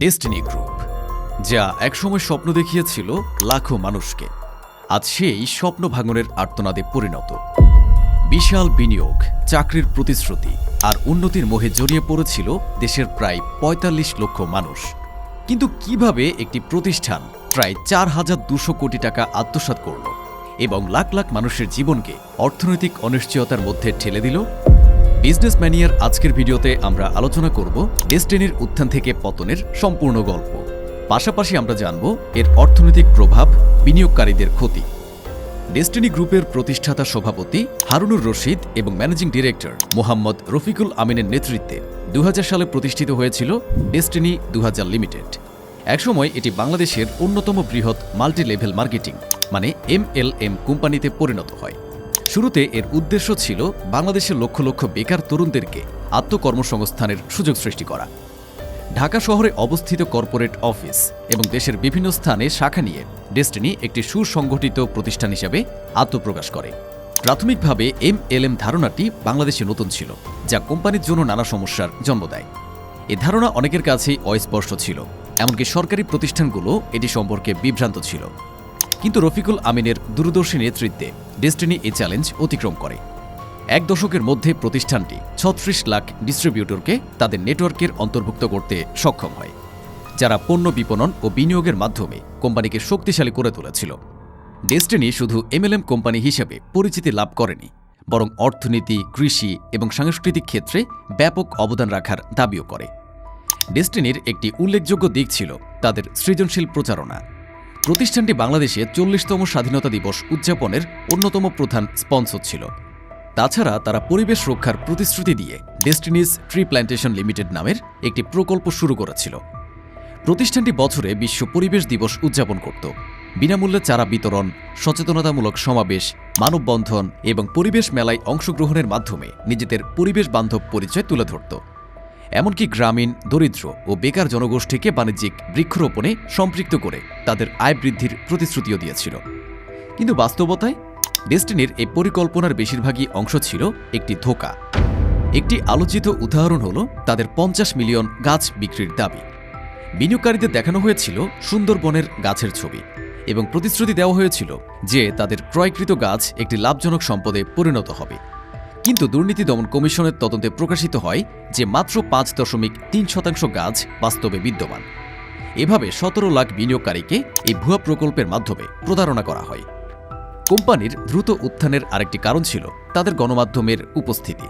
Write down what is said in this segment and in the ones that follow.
Destiny group যা একসময় স্বপ্ন দেখিয়েছিল লাখো মানুষকে। আজ সেই স্বপ্ন ভাঙনের আর্তনাদে পরিণত। বিশাল বিনিয়োগ, চাকরির প্রতিশ্রুতি আর উন্নতির মোহে জড়িয়ে পড়েছিল দেশের প্রায় ৪৫ লক্ষ মানুষ। কিন্তু কীভাবে একটি প্রতিষ্ঠান প্রায় চার হাজার দুশো কোটি টাকা আত্মসাৎ করল এবং লাখ লাখ মানুষের জীবনকে অর্থনৈতিক অনিশ্চয়তার মধ্যে ঠেলে দিল? বিজনেস ম্যানিয়ার আজকের ভিডিওতে আমরা আলোচনা করব ডেস্টিনির উত্থান থেকে পতনের সম্পূর্ণ গল্প। পাশাপাশি আমরা জানব এর অর্থনৈতিক প্রভাব, বিনিয়োগকারীদের ক্ষতি। ডেস্টিনি গ্রুপের প্রতিষ্ঠাতা সভাপতি হারুনুর রশিদ এবং ম্যানেজিং ডিরেক্টর মোহাম্মদ রফিকুল আমিনের নেতৃত্বে দু হাজার সালে প্রতিষ্ঠিত হয়েছিল ডেস্টিনি দু হাজার লিমিটেড একসময় এটি বাংলাদেশের অন্যতম বৃহৎ মাল্টি লেভেল মার্কেটিং মানে এমএলএম কোম্পানিতে পরিণত হয়। শুরুতে এর উদ্দেশ্য ছিল বাংলাদেশের লক্ষ লক্ষ বেকার তরুণদেরকে আত্মকর্মসংস্থানের সুযোগ সৃষ্টি করা। ঢাকা শহরে অবস্থিত কর্পোরেট অফিস এবং দেশের বিভিন্ন স্থানে শাখা নিয়ে ডেস্টিনি একটি সুসংগঠিত প্রতিষ্ঠান হিসাবে আত্মপ্রকাশ করে। প্রাথমিকভাবে এম এল এম ধারণাটি বাংলাদেশে নতুন ছিল, যা কোম্পানির জন্য নানা সমস্যার জন্ম দেয়। এ ধারণা অনেকের কাছেই অস্পষ্ট ছিল, এমনকি সরকারি প্রতিষ্ঠানগুলো এটি সম্পর্কে বিভ্রান্ত ছিল। কিন্তু রফিকুল আমিনের দূরদর্শী নেতৃত্বে ডেস্টিনি এই চ্যালেঞ্জ অতিক্রম করে। এক দশকের মধ্যে প্রতিষ্ঠানটি ছত্রিশ লাখ ডিস্ট্রিবিউটরকে তাদের নেটওয়ার্কের অন্তর্ভুক্ত করতে সক্ষম হয়, যারা পণ্য বিপণন ও বিনিয়োগের মাধ্যমে কোম্পানিকে শক্তিশালী করে তুলেছিল। ডেস্টিনি শুধু এমএলএম কোম্পানি হিসেবে পরিচিতি লাভ করেনি, বরং অর্থনীতি, কৃষি এবং সাংস্কৃতিক ক্ষেত্রে ব্যাপক অবদান রাখার দাবিও করে। ডেস্টিনির একটি উল্লেখযোগ্য দিক ছিল তাদের সৃজনশীল প্রচারণা। প্রতিষ্ঠানটি বাংলাদেশে চল্লিশতম স্বাধীনতা দিবস উদযাপনের অন্যতম প্রধান স্পন্সর ছিল। তাছাড়া তারা পরিবেশ রক্ষার প্রতিশ্রুতি দিয়ে ডেস্টিনিজ ট্রি প্ল্যান্টেশন লিমিটেড নামের একটি প্রকল্প শুরু করেছিল। প্রতিষ্ঠানটি বছরে বিশ্ব পরিবেশ দিবস উদযাপন করত। বিনামূল্যে চারা বিতরণ, সচেতনতামূলক সমাবেশ, মানববন্ধন এবং পরিবেশ মেলায় অংশগ্রহণের মাধ্যমে নিজেদের পরিবেশ বান্ধব পরিচয় তুলে ধরত। এমনকি গ্রামীণ, দরিদ্র ও বেকার জনগোষ্ঠীকে বাণিজ্যিক বৃক্ষরোপণে সম্পৃক্ত করে তাদের আয় বৃদ্ধির প্রতিশ্রুতিও দিয়েছিল। কিন্তু বাস্তবতায়, ডেস্টিনির এই পরিকল্পনার বেশিরভাগই অংশ ছিল একটি ধোকা। একটি আলোচিত উদাহরণ হল তাদের পঞ্চাশ মিলিয়ন গাছ বিক্রির দাবি। বিনিয়োগকারীদের দেখানো হয়েছিল সুন্দরবনের গাছের ছবি এবং প্রতিশ্রুতি দেওয়া হয়েছিল যে তাদের ক্রয়কৃত গাছ একটি লাভজনক সম্পদে পরিণত হবে। কিন্তু দুর্নীতি দমন কমিশনের তদন্তে প্রকাশিত হয় যে মাত্র পাঁচ দশমিক তিন শতাংশ গাছ বাস্তবে বিদ্যমান। এভাবে সতেরো লাখ বিনিয়োগকারীকে এই ভুয়া প্রকল্পের মাধ্যমে প্রতারণা করা হয়। কোম্পানির দ্রুত উত্থানের আরেকটি কারণ ছিল তাদের গণমাধ্যমের উপস্থিতি।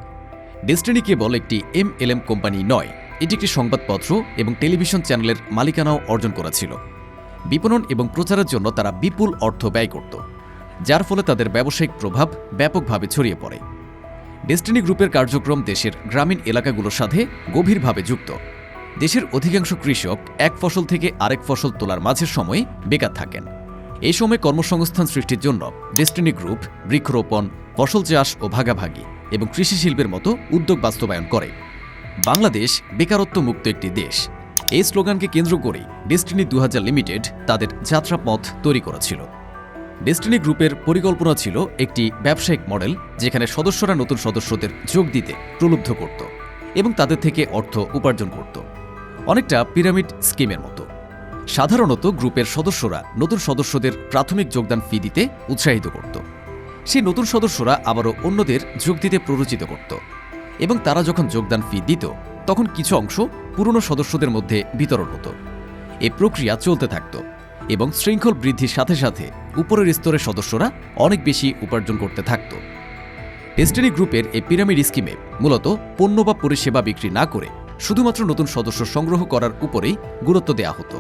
ডেস্টিনি কেবল একটি এমএলএম কোম্পানি নয়, এটি একটি সংবাদপত্র এবং টেলিভিশন চ্যানেলের মালিকানাও অর্জন করেছিল। বিপণন এবং প্রচারের জন্য তারা বিপুল অর্থ ব্যয় করত, যার ফলে তাদের ব্যবসায়িক প্রভাব ব্যাপকভাবে ছড়িয়ে পড়ে। ডেস্টিনি গ্রুপের কার্যক্রম দেশের গ্রামীণ এলাকাগুলোর সাথে গভীরভাবে যুক্ত। দেশের অধিকাংশ কৃষক এক ফসল থেকে আরেক ফসল তোলার মাঝের সময় বেকার থাকেন। এই সময় কর্মসংস্থান সৃষ্টির জন্য ডেস্টিনি গ্রুপ বৃক্ষরোপণ, ফসল চাষ ও ভাগাভাগি এবং কৃষি শিল্পের মতো উদ্যোগ বাস্তবায়ন করে। বাংলাদেশ বেকারত্ব মুক্ত একটি দেশ। এই স্লোগানকে কেন্দ্র করে ডেস্টিনি দু হাজার লিমিটেড তাদের যাত্রাপথ তৈরি করেছিল। ডেস্টিনি গ্রুপের পরিকল্পনা ছিল একটি ব্যবসায়িক মডেল যেখানে সদস্যরা নতুন সদস্যদের যোগ দিতে প্রলুব্ধ করত এবং তাদের থেকে অর্থ উপার্জন করত। অনেকটা পিরামিড স্কিমের মতো। সাধারণত গ্রুপের সদস্যরা নতুন সদস্যদের প্রাথমিক যোগদান ফি দিতে উৎসাহিত করত। সেই নতুন সদস্যরা আবারও অন্যদের যোগ দিতে প্ররোচিত করত এবং তারা যখন যোগদান ফি দিত, তখন কিছু অংশ পুরনো সদস্যদের মধ্যে বিতরণ হতো। এ প্রক্রিয়া চলতে থাকত। এবং শৃঙ্খল বৃদ্ধির সাথে সাথে উপরের স্তরের সদস্যরা অনেক বেশি উপার্জন করতে থাকত। ডেস্টিনি গ্রুপের এই পিরামিড স্কিমে মূলত পণ্য বা পরিষেবা বিক্রি না করে শুধুমাত্র নতুন সদস্য সংগ্রহ করার উপরেই গুরুত্ব দেওয়া হতো।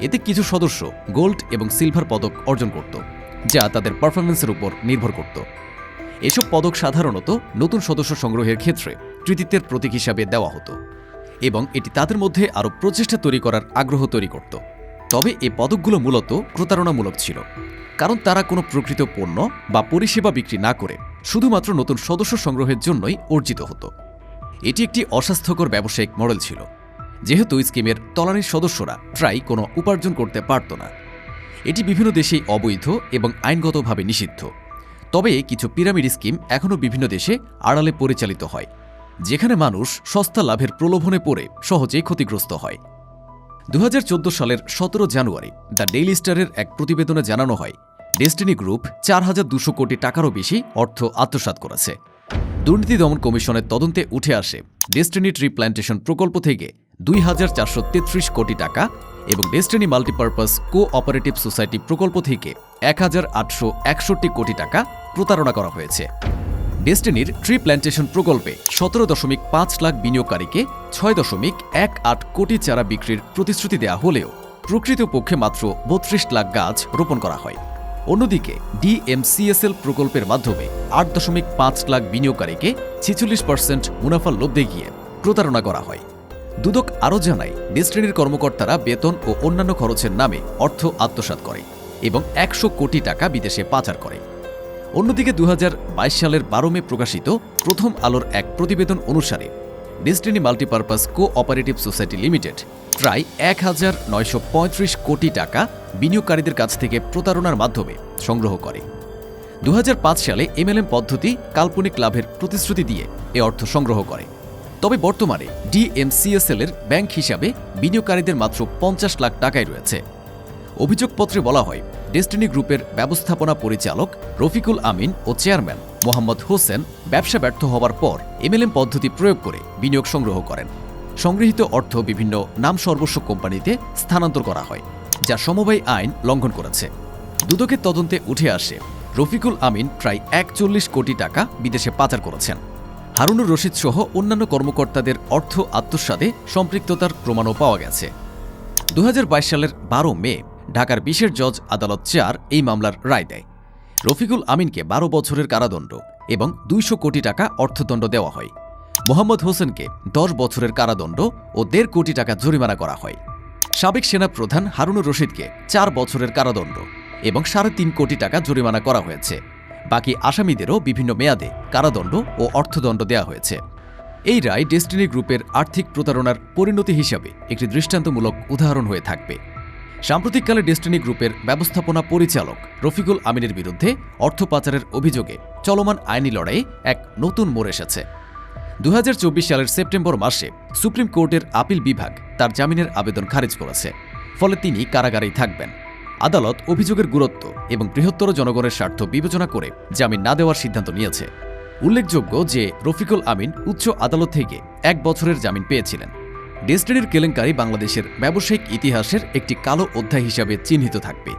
এতে কিছু সদস্য গোল্ড এবং সিলভার পদক অর্জন করত, যা তাদের পারফরমেন্সের উপর নির্ভর করত। এসব পদক সাধারণত নতুন সদস্য সংগ্রহের ক্ষেত্রে কৃতিত্বের প্রতীক হিসাবে দেওয়া হতো এবং এটি তাদের মধ্যে আরও প্রচেষ্টা তৈরি করার আগ্রহ তৈরি করত। তবে এ পদকগুলো মূলত প্রতারণামূলক ছিল, কারণ তারা কোনো প্রকৃত পণ্য বা পরিষেবা বিক্রি না করে শুধুমাত্র নতুন সদস্য সংগ্রহের জন্যই অর্জিত হতো। এটি একটি অস্বাস্থ্যকর ব্যবসায়িক মডেল ছিল, যেহেতু স্কিমের তলানির সদস্যরা প্রায় কোনো উপার্জন করতে পারত না। এটি বিভিন্ন দেশেই অবৈধ এবং আইনগতভাবে নিষিদ্ধ, তবে কিছু পিরামিড স্কিম এখনও বিভিন্ন দেশে আড়ালে পরিচালিত হয়, যেখানে মানুষ সস্তা লাভের প্রলোভনে পড়ে সহজেই ক্ষতিগ্রস্ত হয়। দু হাজার চোদ্দ সালের সতেরো জানুয়ারি দ্য ডেইলি স্টারের এক প্রতিবেদনে জানানো হয়, ডেস্টিনি গ্রুপ চার হাজার দুশো কোটি টাকারও বেশি অর্থ আত্মসাৎ করেছে। দুর্নীতি দমন কমিশনের তদন্তে উঠে আসে ডেস্টিনি ট্রি প্ল্যান্টেশন প্রকল্প থেকে দুই হাজার চারশো তেত্রিশ কোটি টাকা এবং Destiny multipurpose co operative society প্রকল্প থেকে এক হাজার আটশো একষট্টি কোটি টাকা প্রতারণা করা হয়েছে। ডেস্টিনির ট্রি প্ল্যান্টেশন প্রকল্পে সতেরো দশমিক পাঁচ লাখ বিনিয়োগকারীকে ছয় দশমিক এক আট কোটি চারা বিক্রির প্রতিশ্রুতি দেওয়া হলেও প্রকৃতপক্ষে মাত্র বত্রিশ লাখ গাছ রোপণ করা হয়। অন্যদিকে, ডিএমসিএসএল প্রকল্পের মাধ্যমে আট দশমিক পাঁচ লাখ বিনিয়োগকারীকে ছেচল্লিশ পার্সেন্ট মুনাফার লোভ দেখিয়ে প্রতারণা করা হয়। দুদক আরও জানায়, ডেস্টিনির কর্মকর্তারা বেতন ও অন্যান্য খরচের নামে অর্থ আত্মসাৎ করে এবং একশো কোটি টাকা বিদেশে পাচার করে। অন্যদিকে দু হাজার বাইশ সালের বারো মে প্রকাশিত প্রথম আলোর এক প্রতিবেদন অনুসারে Destiny multipurpose cooperative society limited প্রায় এক হাজার নয়শো পঁয়ত্রিশ কোটি টাকা বিনিয়োগকারীদের কাছ থেকে প্রতারণার মাধ্যমে সংগ্রহ করে। দু হাজার পাঁচ সালে এমএলএম পদ্ধতি কাল্পনিক লাভের প্রতিশ্রুতি দিয়ে এ অর্থ সংগ্রহ করে। তবে বর্তমানে ডিএমসিএসএল এর ব্যাংক হিসাবে বিনিয়োগকারীদের মাত্র পঞ্চাশ লাখ টাকাই রয়েছে। অভিযোগপত্রে বলা হয় ডেস্টিনি গ্রুপের ব্যবস্থাপনা পরিচালক রফিকুল আমিন ও চেয়ারম্যান মোহাম্মদ হোসেন ব্যবসা ব্যর্থ হওয়ার পর এমএলএম পদ্ধতি প্রয়োগ করে বিনিয়োগ সংগ্রহ করেন। সংগৃহীত অর্থ বিভিন্ন নাম সর্বস্ব কোম্পানিতে স্থানান্তর করা হয়, যা সমবায় আইন লঙ্ঘন করেছে। দুদকের তদন্তে উঠে আসে, রফিকুল আমিন প্রায় একচল্লিশ কোটি টাকা বিদেশে পাচার করেছেন। হারুনুর রশিদ সহ অন্যান্য কর্মকর্তাদের অর্থ আত্মসাদে সম্পৃক্ততার প্রমাণও পাওয়া গেছে। দু হাজার বাইশ সালের বারো মে ঢাকার বিশেষ জজ আদালত চার এই মামলার রায় দেয়। রফিকুল আমিনকে বারো বছরের কারাদণ্ড এবং দুইশো কোটি টাকা অর্থদণ্ড দেওয়া হয়। মোহাম্মদ হোসেনকে দশ বছরের কারাদণ্ড ও দেড় কোটি টাকা জরিমানা করা হয়। সাবেক সেনা প্রধান হারুনুর রশিদকে চার বছরের কারাদণ্ড এবং সাড়ে তিন কোটি টাকা জরিমানা করা হয়েছে। বাকি আসামিদেরও বিভিন্ন মেয়াদে কারাদণ্ড ও অর্থদণ্ড দেওয়া হয়েছে। এই রায় ডেস্টিনি গ্রুপের আর্থিক প্রতারণার পরিণতি হিসাবে একটি দৃষ্টান্তমূলক উদাহরণ হয়ে থাকবে। সাম্প্রতিককালে ডেস্টিনি গ্রুপের ব্যবস্থাপনা পরিচালক রফিকুল আমিনের বিরুদ্ধে অর্থ পাচারের অভিযোগে চলমান আইনি লড়াইয়ে এক নতুন মোড় এসেছে। দু হাজার চব্বিশ সালের সেপ্টেম্বর মাসে সুপ্রিম কোর্টের আপিল বিভাগ তার জামিনের আবেদন খারিজ করেছে, ফলে তিনি কারাগারেই থাকবেন। আদালত অভিযোগের গুরুত্ব এবং বৃহত্তর জনগণের স্বার্থ বিবেচনা করে জামিন না দেওয়ার সিদ্ধান্ত নিয়েছে। উল্লেখযোগ্য যে রফিকুল আমিন উচ্চ আদালত থেকে এক বছরের জামিন পেয়েছিলেন। ডেস্টিনির কেলেঙ্কারি বাংলাদেশের ব্যবসায়িক ইতিহাসের একটি কালো অধ্যায় হিসাবে চিহ্নিত থাকবে।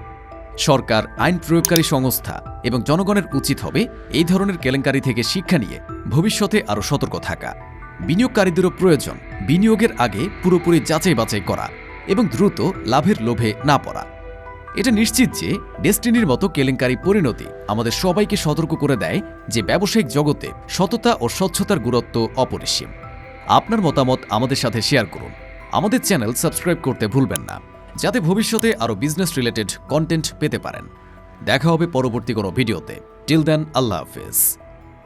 সরকার, আইন প্রয়োগকারী সংস্থা এবং জনগণের উচিত হবে এই ধরনের কেলেঙ্কারি থেকে শিক্ষা নিয়ে ভবিষ্যতে আরও সতর্ক থাকা। বিনিয়োগকারীদেরও প্রয়োজন বিনিয়োগের আগে পুরোপুরি যাচাই বাছাই করা এবং দ্রুত লাভের লোভে না পড়া। এটা নিশ্চিত যে ডেস্টিনির মতো কেলেঙ্কারি পরিণতি আমাদের সবাইকে সতর্ক করে দেয় যে ব্যবসায়িক জগতে সততা ও স্বচ্ছতার গুরুত্ব অপরিসীম। আপনার মতামত আমাদের সাথে শেয়ার করুন। আমাদের চ্যানেল সাবস্ক্রাইব করতে ভুলবেন না, যাতে ভবিষ্যতে আরও বিজনেস রিলেটেড কন্টেন্ট পেতে পারেন। দেখা হবে পরবর্তী কোনো ভিডিওতে। টিল দেন আল্লাহ হাফেজ।